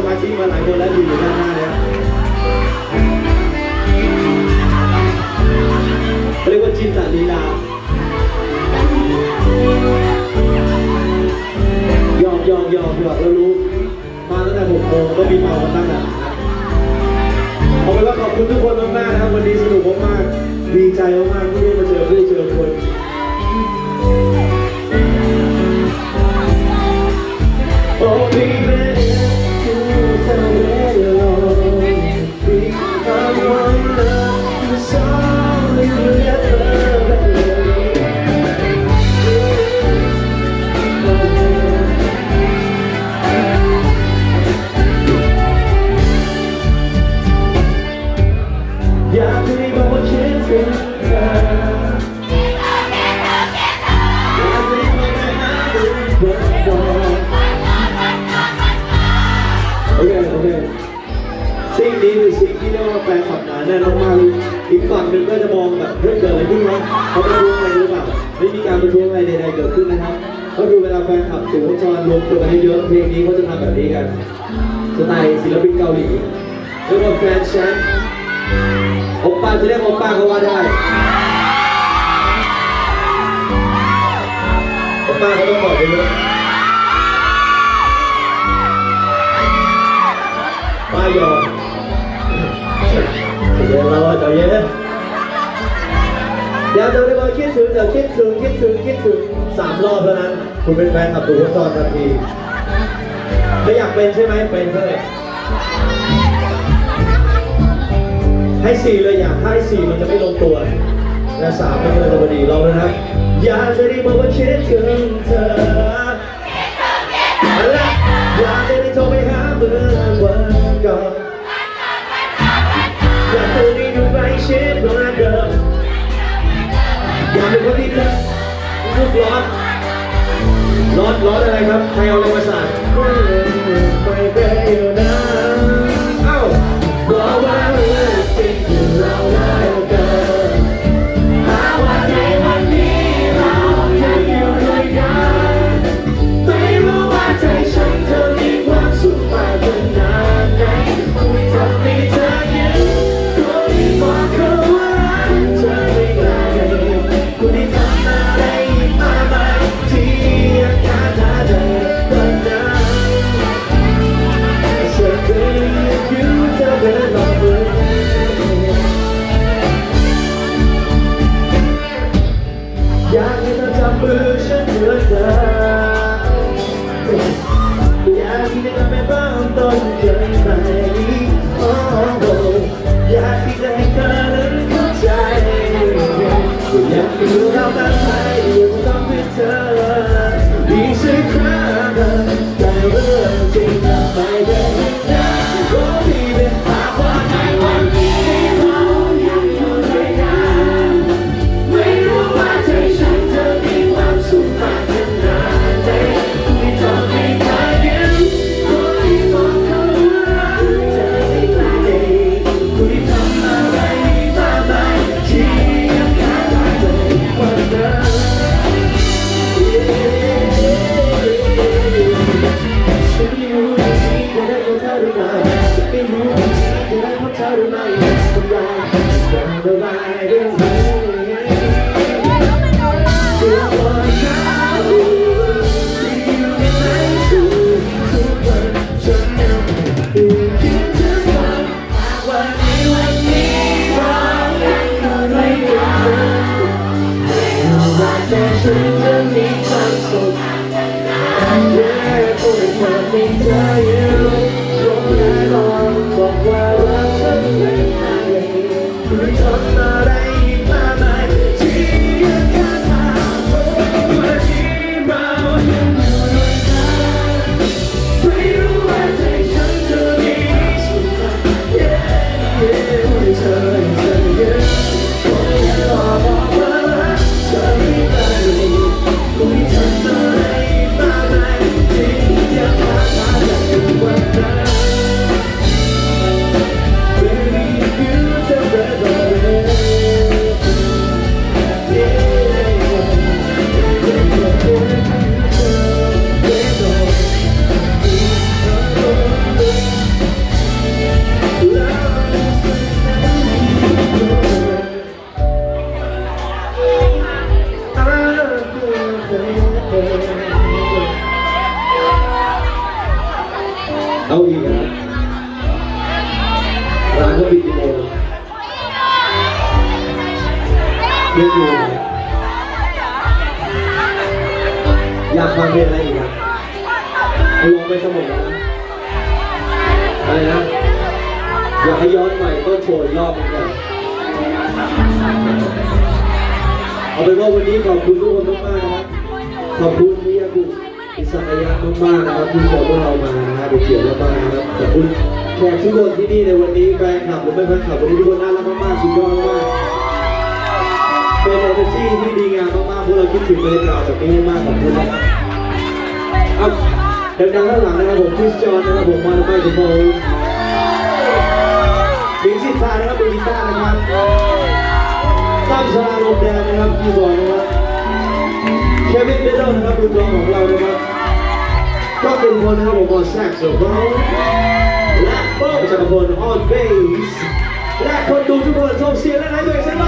สมาชิกมาหลายคนแล้วอยู่อยู่ด้านหน้าแล้วเขาเรียกว่าจินตลีลายอกหยอกหยอกหยอกเรารู้ มาตั้งแต่หกโมงก็มีเมากันตั้งแต่เอาเป็นว่าขอบคุณทุกคนมากๆนะครับวันนี้สนุกมากๆดีใจมากๆที่ได้ อีกฝั่งหนึ่งก็จะมองแบบเฮ้ยเกิดอะไรขึ้นวะเขาประท้วงอะไรหรือเปล่าไม่มีการประท้วงอะไรใดๆเกิดขึ้นนะครับก็ดูเวลาแฟนคลับสูงจรรวมตัวกันเยอะเพลงนี้เขาจะทำแบบนี้กันสไตล์ศิลปินเกาหลีเรียกว่าแฟนแชนโอปป้าจะเรียกโอปป้าก็ว่าได้โอปป้าเขาต้องบอกเยอะป้ายอม เจะได้บอกคิดถึงจะคิดถึงคิดถึงคิดถึงสามรอบแล้วนั้นคุณเป็นแฟนขับตัวทดสอทันทีไม่อยากเป็นใช่ไหมเป็นเลยให้สี่เลยอยากให้สี่มันจะไม่ลงตัวและสามมันก็เลยจะพอดีลองนะครับอยากจะได้บอกว่าคิดถึงเธอ ร้อนร้อนอะไรครับ ใครเอาอะไรมาสาด เธ เอาอีกนะร้านเขาปิดกี่โมงเที่ยงคืนอยากฟังเพลงอะไรอีกครับลองไปสมองนะอะไรนะอยากให้ย้อนใหม่ก็โชว์รอบเหมือนกันเอาเป็นว่าวันนี้ขอบคุณทุกคนมากๆนะครับขอบคุณมิยากุ อิสระยะมากๆนะครับที่เชิญพวกเรามานะครับเป็นเกียรติมากๆนะครับขอบคุณแขกทุกคนที่นี่ในวันนี้แฟนคลับหรือไม่แฟนคลับวันนี้ทุกคนน่ารักมากๆสุดยอดมากเป็นเอเนอร์จีที่ดีงามมากๆพวกเราคิดถึงบรรยากาศแบบนี้มากๆขอบคุณนะครับเอาดังๆข้างหลังนะครับผมคริสจอนนะครับผมมาไมโครโฟนบิงซิตานะครับมือกีตาร์นะครับตั้มสลาลมแดงนะครับคีย์บอร์ดนะครับ เควินเดโดนะครับมือกลองของเรานะครับก็เป็นคนนะครับผมบอลแซกโซโฟนและโป้จักรพลออนเบสและคนดูทุกคนส่งเสียงและไห้ตัวเบหนึ่งและท้ายที่สุดส่งเสียงกันอีก